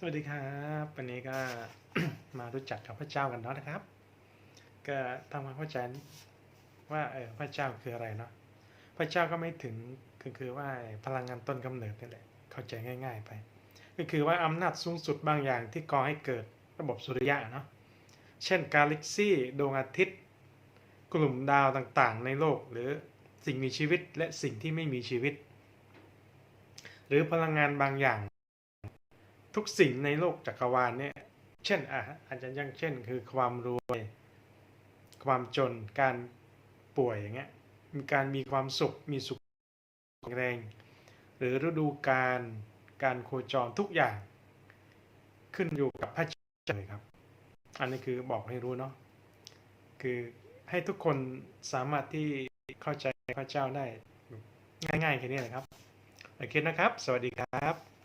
สวัสดีครับวันนี้ก็มารู้จักกับพระเจ้ากันเนาะนะครับ ก็ทำความเข้าใจว่าเออพระเจ้าคืออะไรเนาะพระเจ้าก็ไม่ถึงคือคือว่าพลังงานต้นกำเนิดนี่แหละเข้าใจง่าย ๆ ไป ก็คือว่าอำนาจสูงสุดบางอย่างที่ก่อให้เกิดระบบสุริยะเนาะเช่นกาแล็กซี่ดวงอาทิตย์ กลุ่มดาวต่างๆ ในโลก หรือสิ่งมีชีวิตและสิ่งที่ไม่มีชีวิต หรือพลังงานบางอย่าง ทุกสิ่งในโลกจักรวาลเนี่ย เช่นอะอาจจะยังเช่น คือความรวย ความจนการป่วยอย่างเงี้ยมีการมีความสุขมีสุขแข็งแรง หรือฤดูกาลการโคจรทุกอย่าง ขึ้นอยู่กับพระเจ้าเลยครับ อันนี้คือบอกให้รู้เนาะคือให้ทุกคนสามารถที่เข้าใจพระเจ้าได้ ง่ายๆแค่นี้แหละครับโอเคนะครับ สวัสดีครับ